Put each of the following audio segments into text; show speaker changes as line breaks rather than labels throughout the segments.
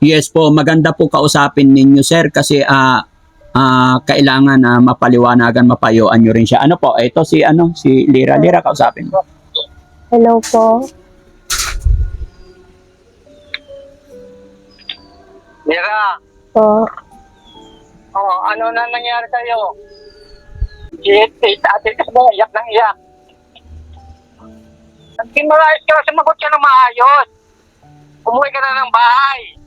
Yes po, maganda po kausapin ninyo sir kasi ah ah, kailangan na mapaliwanagan, mapayuan nyo rin siya. Ano po, ito si ano, si Lira. Lira, kausapin mo.
Hello po.
Mira,
Po.
oh, ano na nangyari sa'yo? Ate ka mo, iyak ng iyak. Hindi mo ayos ka, sumagot ka ng maayos. Umuwi ka na ng bahay.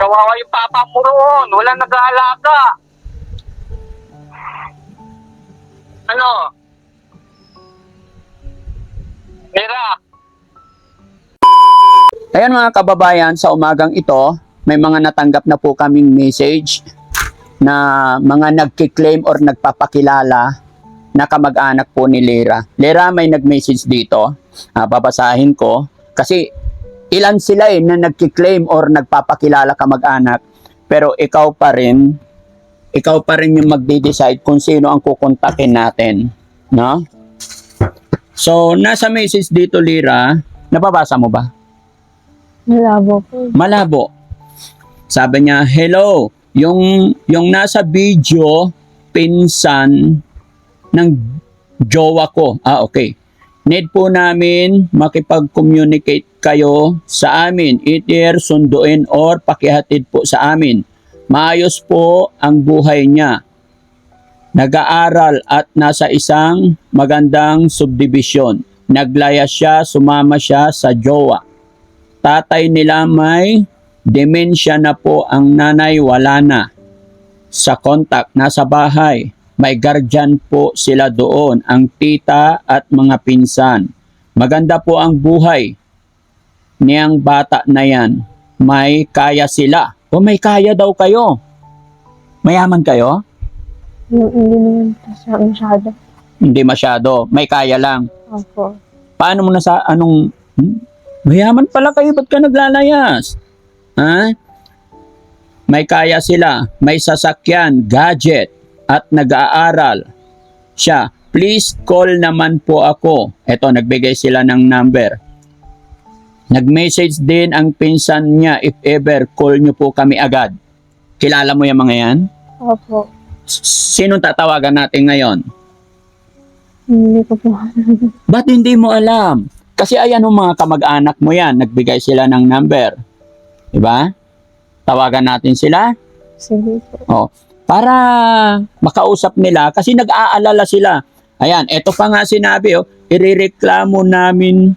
Kawawa yung papa mo roon, walang nag-aalaga. Ano? Mira,
Ayan mga kababayan, sa umagang ito, may mga natanggap na po kaming message na mga nagkiklaim or nagpapakilala na kamag-anak po ni Lira. Lira, may nag-message dito. Ah, babasahin ko. Kasi ilan sila eh na nagkiklaim or nagpapakilala kamag-anak. Pero ikaw pa rin, ikaw pa rin yung magde-decide kung sino ang kukontakin natin. No? So, nasa message dito, Lira, nababasa mo ba?
Malabo po.
malabo. Sabi niya, hello, yung, yung nasa video, pinsan ng jowa ko. Ah, okay. Need po namin makipag-communicate kayo sa amin. Either sunduin or pakihatid po sa amin. Maayos po ang buhay niya. Nag-aaral at nasa isang magandang subdivision. Naglaya siya, sumama siya sa jowa tatay nila may demensya na po ang nanay wala na. Sa contact, nasa bahay. May guardian po sila doon, ang tita at mga pinsan. Maganda po ang buhay niyang bata na yan. May kaya sila. O may kaya daw kayo. Mayaman kayo?
Hindi naman masyado.
Hindi masyado. May kaya lang.
Opo.
Paano mo na sa anong hmm? mayaman pala kayo ba't ka naglalayas? Ha? May kaya sila, may sasakyan, gadget at nag-aaral. Siya, please call naman po ako. Eto, nagbigay sila ng number. Nag-message din ang pinsan niya, if ever, call nyo po kami agad. Kilala mo yung mga yan?
Opo.
Sinong tatawagan natin ngayon?
Hindi ko po.
Ba't hindi mo alam? Kasi ayan ang mga kamag-anak mo yan, nagbigay sila ng number. Diba? Tawagan natin sila.
Sige po.
Oh, para makausap nila kasi nag-aalala sila. Ayan, eto pa nga sinabi oh, irereklamo namin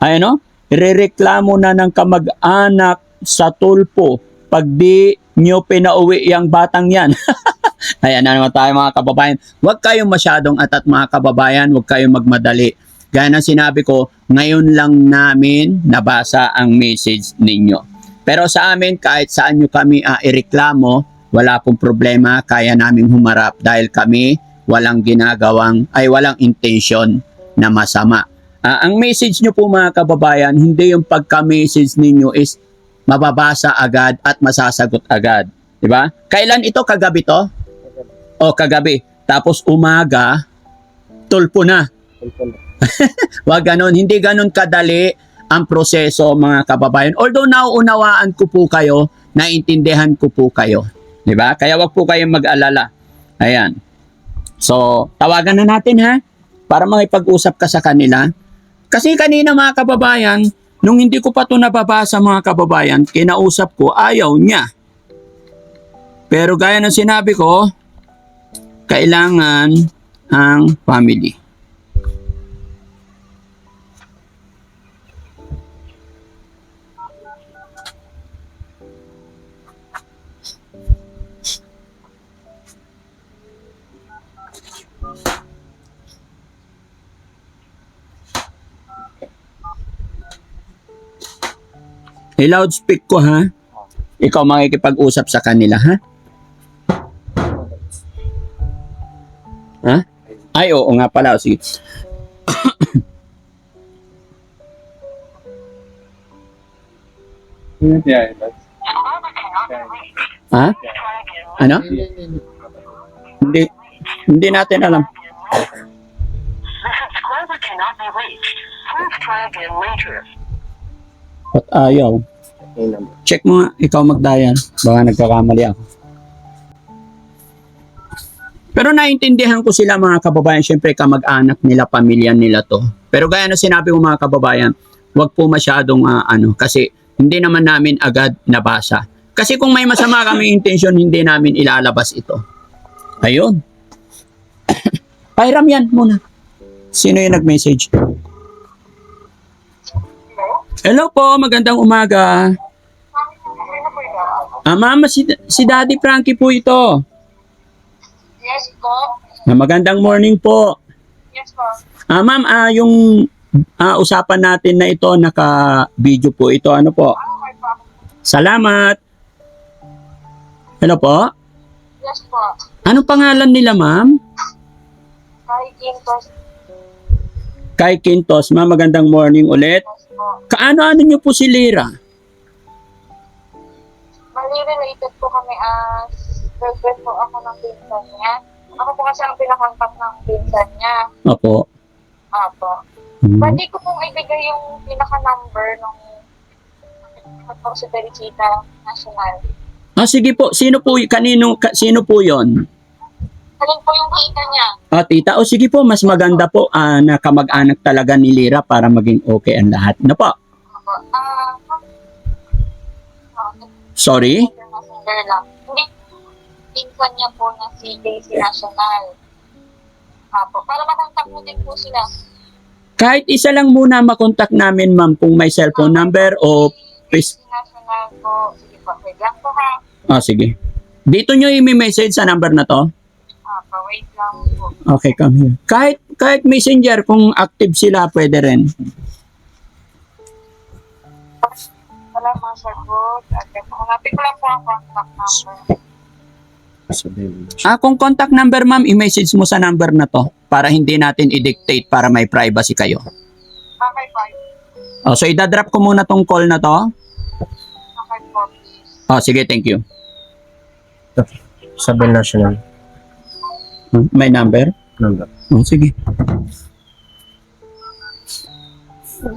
ayan oh, irereklamo na ng kamag-anak sa tulpo pag di nyo pinauwi yung batang yan. Ayan na naman tayo mga kababayan. Huwag kayong masyadong atat mga kababayan, huwag kayong magmadali. Gaya ng sinabi ko, ngayon lang namin nabasa ang message ninyo. Pero sa amin, kahit saan nyo kami uh, ireklamo, wala pong problema, kaya naming humarap dahil kami walang ginagawang, ay walang intention na masama. Ah, ang message nyo po mga kababayan, hindi yung pagka-message ninyo is mababasa agad at masasagot agad. Di ba? Kailan ito? Kagabi to? O kagabi. Tapos umaga, tulpo na. Wag ganon. Hindi ganon kadali ang proseso mga kababayan. Although nauunawaan ko po kayo, naintindihan ko po kayo. Di ba? Kaya wag po kayong mag-alala. Ayan. So, tawagan na natin ha para makipag-usap ka sa kanila. Kasi kanina mga kababayan, nung hindi ko pa ito nababasa mga kababayan, kinausap ko, ayaw niya. Pero gaya ng sinabi ko, kailangan ang family. I-loudspeak ko ha. Ikaw makikipag-usap sa kanila ha. Ha? Ay, oo nga pala. Sige.
Yeah,
Ha? Ano? Hindi. Hindi natin alam.
subscriber cannot be reached. Please try again.
Ba't ayaw?
Yung number.
Check mo nga, ikaw mag-dial. Baka nagkakamali ako. Pero naintindihan ko sila mga kababayan, syempre kamag-anak nila, pamilya nila to. Pero gaya na sinabi ko mga kababayan, wag po masyadong ah, ano, kasi hindi naman namin agad nabasa. Kasi kung may masama kami intensyon, hindi namin ilalabas ito. Ayun. Pairam yan muna. Sino yung nag-message? Hello po, magandang umaga. Ah, mama, si, si Daddy Frankie po ito.
Yes po.
Ah, magandang morning po.
Yes po.
Ah, ma'am, ah, yung ah, usapan natin na ito, naka-video po ito. Ano po?
Okay po.
Salamat. Hello po?
Yes po.
Anong pangalan nila, ma'am?
Kay Quintos.
Kay Quintos. Ma'am, magandang morning ulit.
Yes po.
Kaano-ano niyo po si Lira?
Related po kami as girlfriend po ako ng pinsan niya. Ako po kasi ang pinakontak ng pinsan niya.
Opo.
Apo.
Hmm.
Pwede ko pong ibigay yung pinaka-number ng po si Teresita National.
Ah, sige po. Sino po, kanino, ka, sino po yon?
Alin po yung kita niya?
Ah, tita, o sige po, mas maganda po ah, na kamag-anak talaga ni Lira para maging okay ang lahat. Ano po?
Ah, ah,
Sorry?
Messenger lang. Hindi, pinsan niya po na si JC National. Apo. Para makontak mo din po sila.
Kahit isa lang muna makontak namin, ma'am, kung may cellphone number o.
JC National po. Sige po. Lang po ha.
Ah, sige. Dito nyo i-message sa number na to?
Apo. Wait lang po.
Okay, come here. Kahit, kahit messenger, kung active sila, pwede rin.
Wala mga sagot. Okay po. Hanapin ko lang po ang contact number.
Ah, kung contact number, ma'am, i-message mo sa number na to para hindi natin i-dictate para may privacy kayo.
Okay po.
Oh, so, idadrop ko muna tong call na to.
Okay po. please.
Oh, sige, thank you.
Sabihin national
Hmm, May number?
number.
Oh, sige.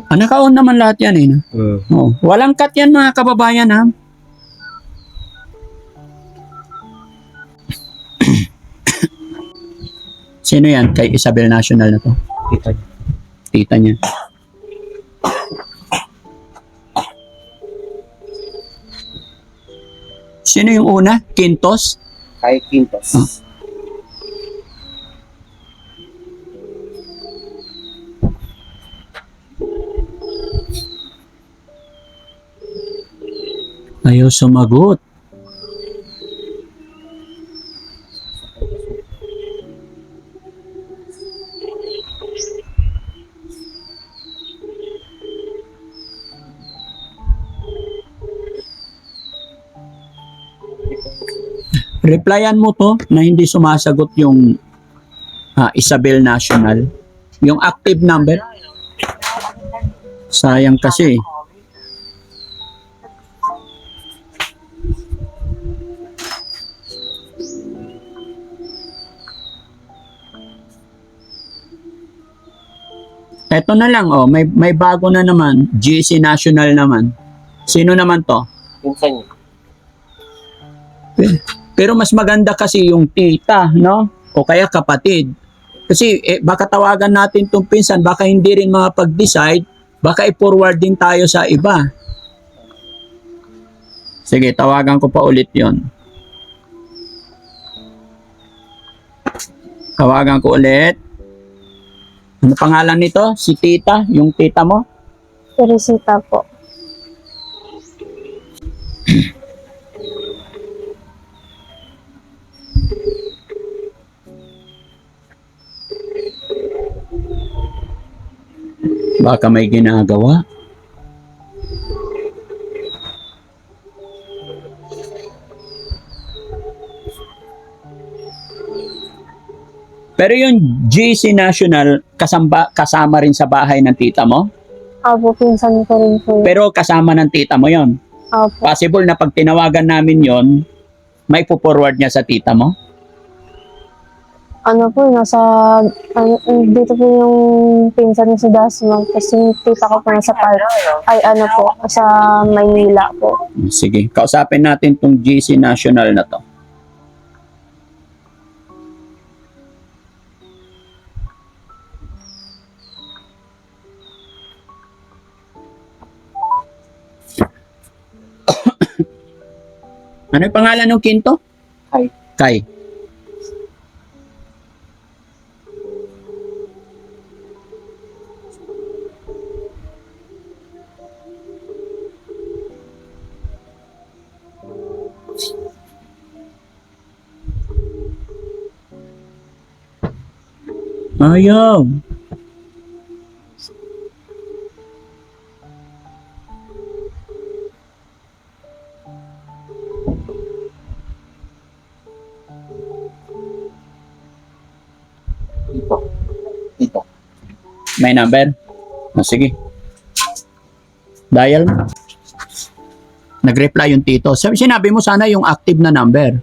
Ah, naka-on naman lahat yan eh. no?
Mm.
Oh, walang cut yan mga kababayan ha. Sino yan? Kay Isabel National na to.
Niya.
Tita niya. Sino yung una? Quintos?
Kay Quintos.
Ah. Ayaw sumagot. Replyan mo to na hindi sumasagot yung ah, Isabel National. Yung active number. Sayang kasi. Eto na lang, oh, may, may bago na naman. GC National naman. Sino naman to?
Pinsan niya.
Pero mas maganda kasi yung tita, no? O kaya kapatid. Kasi eh, baka tawagan natin tong pinsan, baka hindi rin makapag-decide, baka i-forward din tayo sa iba. Sige, tawagan ko pa ulit yon. Tawagan ko ulit. Ano pangalan nito? Si tita, yung tita mo?
Teresita po.
Baka may ginagawa. Pero yung GC National, kasamba, kasama rin sa bahay ng tita mo?
Apo, pinsan ko rin po.
Pero kasama ng tita mo yon.
Apo.
Possible na pag tinawagan namin yon, may forward niya sa tita mo?
Ano po, nasa, ano, dito po yung pinsan ni si Dasma. Kasi yung tita ko po nasa park. Ay, ano po, sa Maynila po.
Sige, kausapin natin tong GC National na to. Ano yung pangalan ng kinto?
Kai.
Kai. Ayaw. May number? Ah, sige. Dial. Nag-reply yung tito. Sinabi mo sana yung active na number.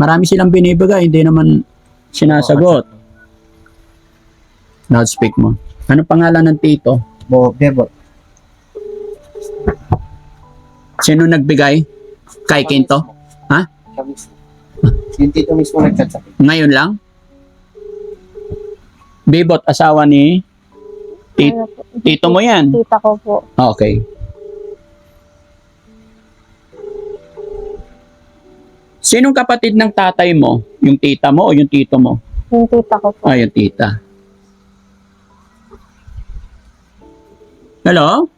Marami silang binibigay, hindi naman sinasagot. Loudspeak mo. Ano pangalan ng tito?
Bo, Bebo.
Sino nagbigay? Kay Kinto? Ha?
Yung tito mismo nag-chat sa akin.
Ngayon lang? Bibot, asawa ni Ti-
Ano po,
tito mo yan.
Tita ko po.
Okay. Sinong kapatid ng tatay mo? Yung tita mo o yung tito mo?
Yung tita ko po.
Ah, yung tita. Hello?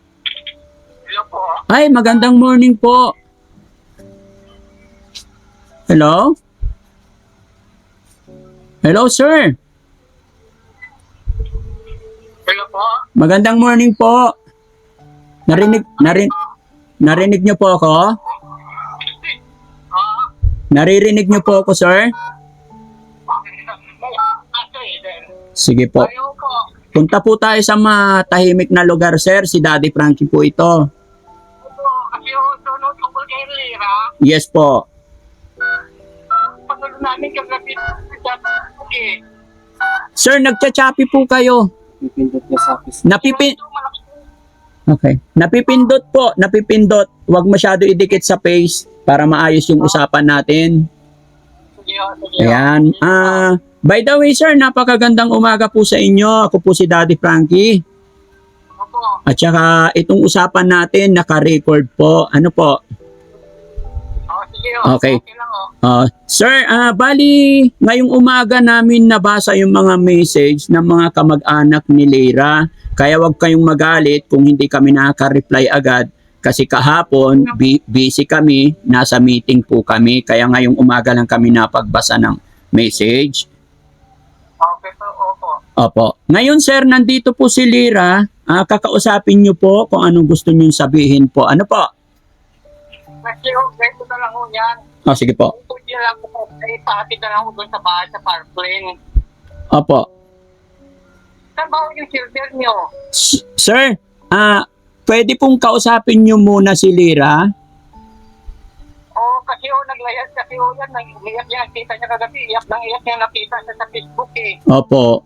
Hello po.
Ay, magandang morning po. Hello? Hello, sir. Magandang morning po. Narinig, narin, narinig niyo po ako? Naririnig niyo po ako, sir? Sige po. Punta po tayo sa matahimik na lugar, sir. Si Daddy Frankie po ito. Yes po. Sir, nagchachapi po kayo.
Pipindot niya sa office.
Napipin... Okay. Napipindot po. Napipindot. Huwag masyado idikit sa face para maayos yung usapan natin.
Sige, sige.
Ayan. Ah, by the way, sir, napakagandang umaga po sa inyo. Ako po si Daddy Frankie. At saka itong usapan natin naka-record po. Ano po?
Oh.
Okay.
Okay lang, oh.
Ah, sir, ah, bali, ngayong umaga namin nabasa yung mga message ng mga kamag-anak ni Leira. Kaya wag kayong magalit kung hindi kami nakaka-reply agad. Kasi kahapon, bi- busy kami, nasa meeting po kami. Kaya ngayong umaga lang kami napagbasa ng message.
Okay po, opo.
Opo. Ngayon, sir, nandito po si Lira. Ah, kakausapin niyo po kung anong gusto niyo sabihin po. Ano po?
Kasi, oh, ganito na lang ho yan.
Oh, sige po.
Kung hindi lang po, eh, pahatid na lang ho doon sa bahay sa parkland.
Opo.
Saan ba ho yung silver nyo?
S- sir, ah, pwede pong kausapin niyo muna si Lira.
Oo, kasi oh, naglayas kasi oh, yan, nang iyak yan, kita niya kagabi, iyak nang iyak niya nakita siya sa Facebook eh.
Opo.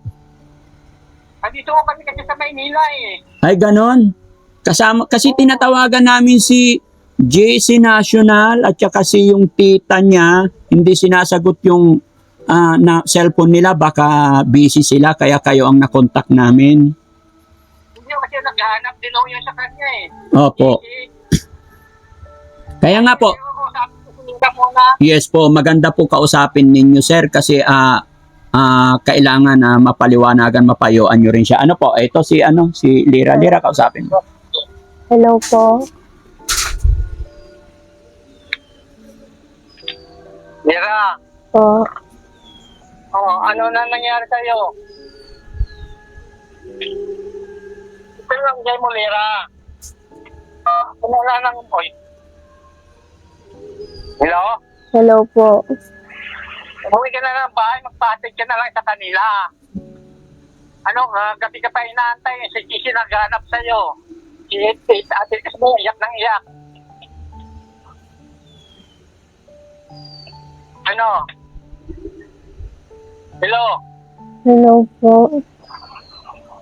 Andito ko kami kasi sa Maynila eh.
Ay, ganon. Kasama, kasi tinatawagan namin si JC National at saka si yung tita niya, hindi sinasagot yung ah, na cellphone nila, baka busy sila, kaya kayo ang nakontak namin.
Hindi kasi naghahanap din ako yun sa kanya eh.
Opo. Kaya nga po, yes po, maganda po kausapin ninyo, sir, kasi ah ah, kailangan na mapaliwanagan, mapayuan nyo rin siya. Ano po, ito si ano, si Lira. Lira, kausapin mo.
Hello po.
Mira,
Po.
oh, ano na nangyari sa'yo? Ito lang dyan mo, Lira. Kung wala nang, oy. Hello?
Hello po.
Umuwi ka na ng bahay, magpatid ka na lang sa kanila. Ano, uh, gabi ka pa inaantay, si Kisi naghanap sa'yo. Si si ate kasi mo, iyak ng iyak. Ano? Hello?
Hello po.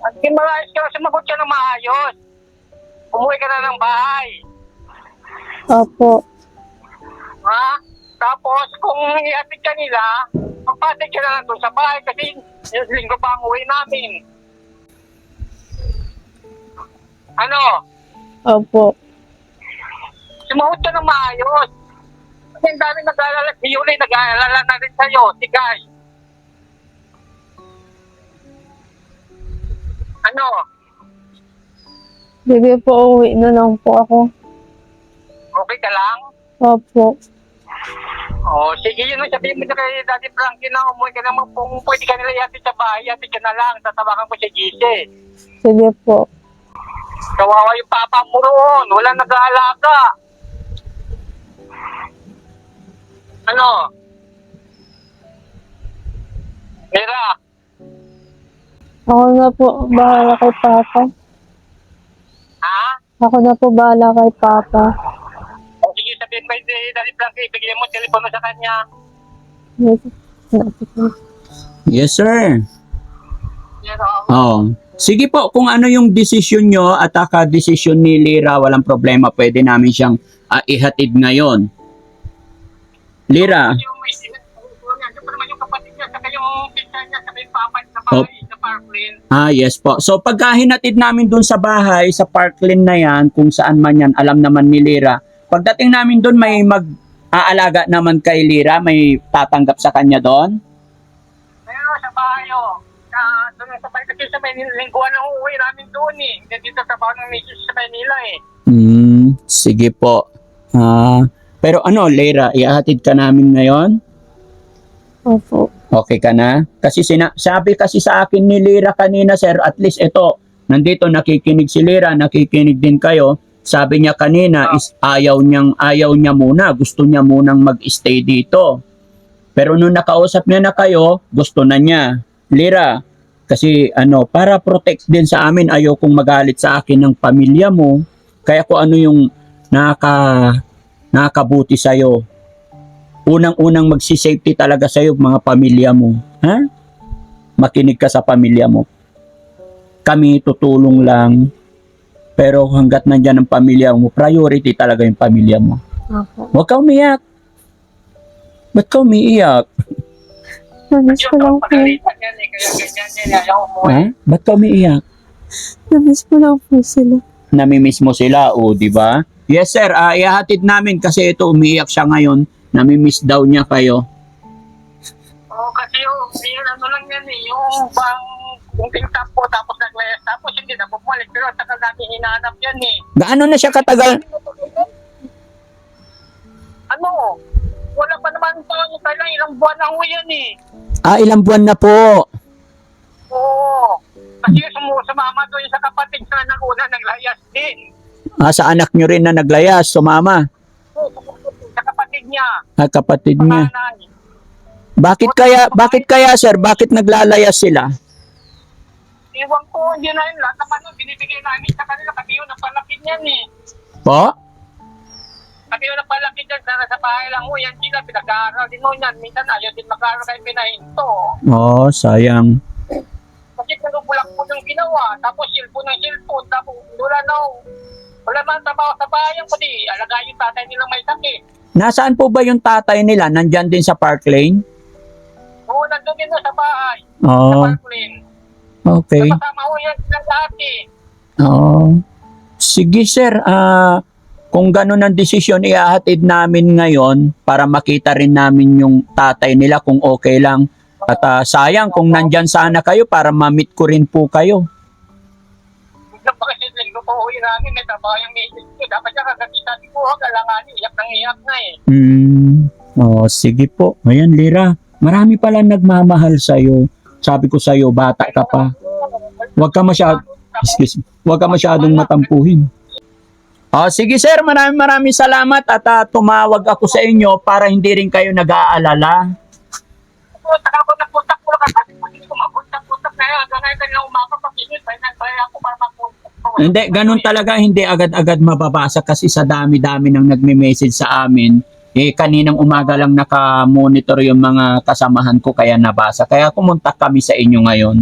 At yung mga ayos ka, sumagot ka ng maayos. Umuwi ka na ng bahay.
Opo.
Ha? Tapos, kung iatid ka nila, magpatid ka na lang doon sa bahay kasi yung linggo pa ang uwi namin. Ano?
Opo.
Sumuot ka ng maayos. Kasi ang dami nag-aalala. Si Yuli nag-aalala na rin sa'yo. Si Guy. Ano?
Sige po, uwi na lang po ako.
Okay ka lang?
Opo.
Oo, sige yun ang sabihin mo na kay Daddy Frankie na umuwi ka naman kung pwede ka nila yatid sa bahay, yatid ka na lang. Tatawagan ko si Gise.
Sige po.
Kawawa yung papa mo roon. Wala nag-aalaga. Ano? Mira,
Ako na po bahala kay Papa.
ha?
Ako na po bahala kay Papa.
O sige, sabihin mo si Daddy Frankie, bigyan mo telepono sa kanya.
Yes, sir.
Mira,
Oh. Sige po, kung ano yung desisyon nyo at aka desisyon ni Lira, walang problema. Pwede namin siyang ah, ihatid ngayon. Lira,
Parkland.
ah yes po. So pagka hinatid namin dun sa bahay, sa Parkland na yan, kung saan man yan, alam naman ni Lira. Pagdating namin dun, may mag-aalaga naman kay Lira, may tatanggap sa kanya doon.
Pero sa bahay, oh. Sa, doon sa bahay kasi sa Manila, lingguan ang uuwi namin doon eh. Dito sa bahay ng misis sa Manila eh.
Hmm, sige po. Ah, pero ano, Lira, ihatid ka namin ngayon?
Opo.
Okay ka na? Kasi sina- sabi kasi sa akin ni Lira kanina, sir, at least ito, nandito nakikinig si Lira, nakikinig din kayo. Sabi niya kanina is ayaw niyang ayaw niya muna, gusto niya munang mag-stay dito. Pero nung nakausap niya na kayo, gusto na niya. Lira, kasi ano, para protect din sa amin, ayaw kong magalit sa akin ng pamilya mo. Kaya kung ano yung naka nakakabuti sa'yo. Unang-unang magsisafety talaga sa'yo, mga pamilya mo. Ha? Makinig ka sa pamilya mo. Kami tutulong lang. Pero hanggat nandyan ang pamilya mo, priority talaga yung pamilya mo.
Opo.
Huwag ka umiyak. Ba't ka umiiyak?
Namiss ko lang
ang
po.
Ha? Ba't ka umiiyak?
Namiss ko lang po sila.
Namimiss mo sila, o, di ba? Yes, sir. Ah, ihahatid namin kasi ito umiiyak siya ngayon. Namimiss daw niya kayo.
Oo, kasi yung, yung ano lang yan eh, yung bang yung tingtap po tapos naglayas tapos hindi na bumalik pero saka natin hinahanap yan eh.
Gaano na siya katagal?
Ano? Wala pa naman pa kailang ilang buwan na ho yan eh.
Ah, ilang buwan na po.
Oo. Kasi yung sumu- sumama doon sa kapatid sa nanguna naglayas din.
Ah, sa anak nyo rin na naglayas, sumama.
Oo, sa kapatid niya.
Ah, kapatid niya.
Panganay.
Bakit kaya, bakit kaya sir, bakit naglalayas sila?
Iwan ko, hindi na yun. Lahat naman nun, binibigay namin sa kanila. Kasi yun ang palakid niyan eh.
Po?
Kasi yun ang palakid niyan. Sana sa bahay lang ho. Yan sila, pinag-aaral din mo yan. Minsan ayaw din mag-aaral kayo pinahinto.
Oh, sayang.
Kasi pinubulak po yung ginawa. Tapos silpo ng silpo. Tapos wala na. Wala man trabaho sa bayan. Kundi alaga yung tatay nilang may sakit.
Nasaan po ba yung tatay nila? Nandyan din sa Park Lane?
Oo, nandun din sa bahay. Sa
Oh,
Parkland.
okay.
Kasama ho yan silang lahat eh.
Oh. Sige sir, ah kung ganun ang desisyon, iahatid namin ngayon para makita rin namin yung tatay nila kung okay lang. At ah, sayang kung nandyan sana kayo para ma-meet ko rin po kayo.
Pa kasi linggo po uwi namin. May trabaho yung misis ko. Dapat siya kagatita di ko. Galangan iyak nang iyak na eh.
Hmm. Oh, sige po. Ayan, Lira. Marami pala nagmamahal sa'yo. Sabi ko sa'yo, bata ka pa. Huwag ka masyad... Excuse me. Huwag ka masyadong matampuhin. Oh, sige sir, maraming maraming salamat at ah, tumawag ako sa inyo para hindi rin kayo nag-aalala.
po, saka ako nagpuntak po lang kasi hindi ko mapuntak-puntak na yun. Hanggang ngayon kanina umaga pag init, may nagbaya ako para.
Hindi, ganun talaga, hindi agad-agad mababasa kasi sa dami-dami nang nagme-message sa amin. Eh, kaninang umaga lang naka-monitor yung mga kasamahan ko kaya nabasa. Kaya kumunta kami sa inyo ngayon.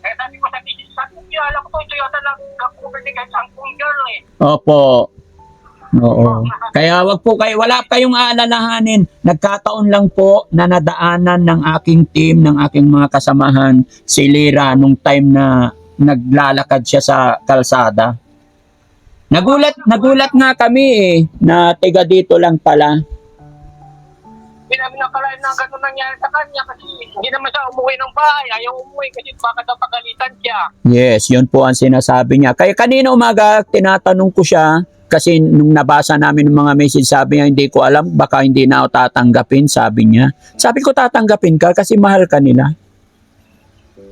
Eh, sabi ko sa misis, sabi ko, alam ko ito yata lang kapunan ni kahit sangkong girl eh.
Opo. Oo. Kaya wag po kayo, wala kayong aalalahanin. Nagkataon lang po na nadaanan ng aking team, ng aking mga kasamahan, si Lira nung time na naglalakad siya sa kalsada. Nagulat, nagulat nga kami eh, na tiga dito lang pala.
Hindi namin nakalain na gano'n nangyari sa kanya kasi hindi naman siya umuwi ng bahay. Ayaw umuwi kasi baka daw pagalitan siya.
Yes, yun po ang sinasabi niya. Kaya kanina umaga, tinatanong ko siya, kasi nung nabasa namin ng mga message, sabi niya, hindi ko alam, baka hindi na ako tatanggapin, sabi niya. Sabi ko, tatanggapin ka kasi mahal ka nila.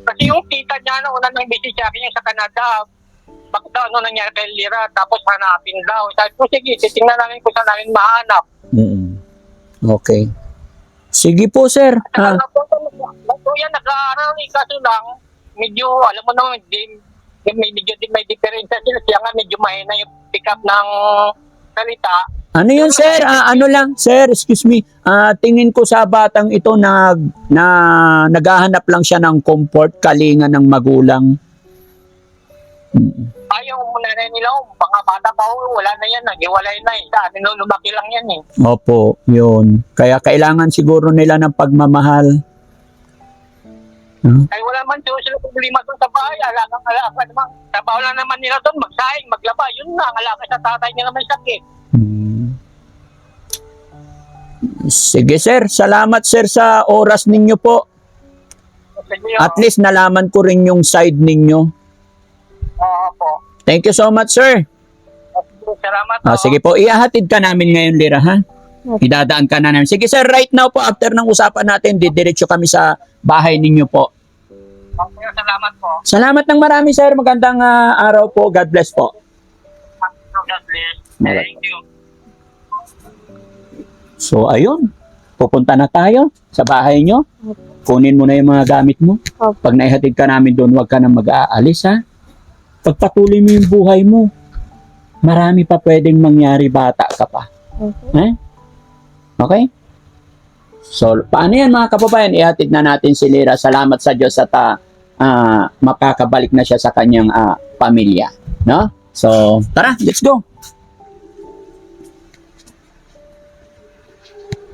Kasi yung tita niya na una nang busy siya kanya sa Canada. Bakit daw ano nangyari kay Lira tapos hanapin daw. Sabi ko, sige, titingnan namin kung saan namin mahanap.
Mm. Okay. Sige po, sir. Ah,
po, kuya nag-aaral eh, kaso lang, medyo, alam mo naman, di, di, may, medyo di, may diferensya sila. Siya nga medyo mahina yung pick up ng salita.
Ano yun, sir? Ah, ano lang, sir, excuse me. Ah, tingin ko sa batang ito na, na naghahanap lang siya ng comfort, kalinga ng magulang. Mm.
Ayaw mo na rin nila, oh, mga bata pa, oh, wala na yan, nagiwalay na eh. Sa atin, no, lumaki lang yan eh.
Opo, yun. Kaya kailangan siguro nila ng pagmamahal.
Ay wala man doon sila problema doon sa bahay. Alagang alaga naman. Trabaho lang naman nila doon. Magsaing, maglaba. Yun na. Ang alaga sa tatay niya naman sakit.
Sige sir, salamat sir sa oras ninyo po. At least nalaman ko rin yung side ninyo.
Oo po.
Thank you so much sir.
Salamat
Ah,
po.
sige po, ihahatid ka namin ngayon Lira ha. Idadaan ka na namin. Sige sir, right now po after ng usapan natin, didiretso kami sa bahay ninyo po.
Okay, salamat po.
Salamat ng marami sir. Magandang ah, araw po. God bless po.
God bless. Thank you.
So ayun, pupunta na tayo sa bahay nyo. Kunin mo na yung mga gamit mo.
Opo.
Pag naihatid ka namin doon, huwag ka na mag-aalis ha. Pagpatuloy mo yung buhay mo. Marami pa pwedeng mangyari, bata ka pa.
Okay.
Eh? Okay? So, paano yan mga kababayan? Ihatid na natin si Lira. Salamat sa Diyos at ah, ah, makakabalik na siya sa kanyang ah, pamilya. No? So, tara, let's go.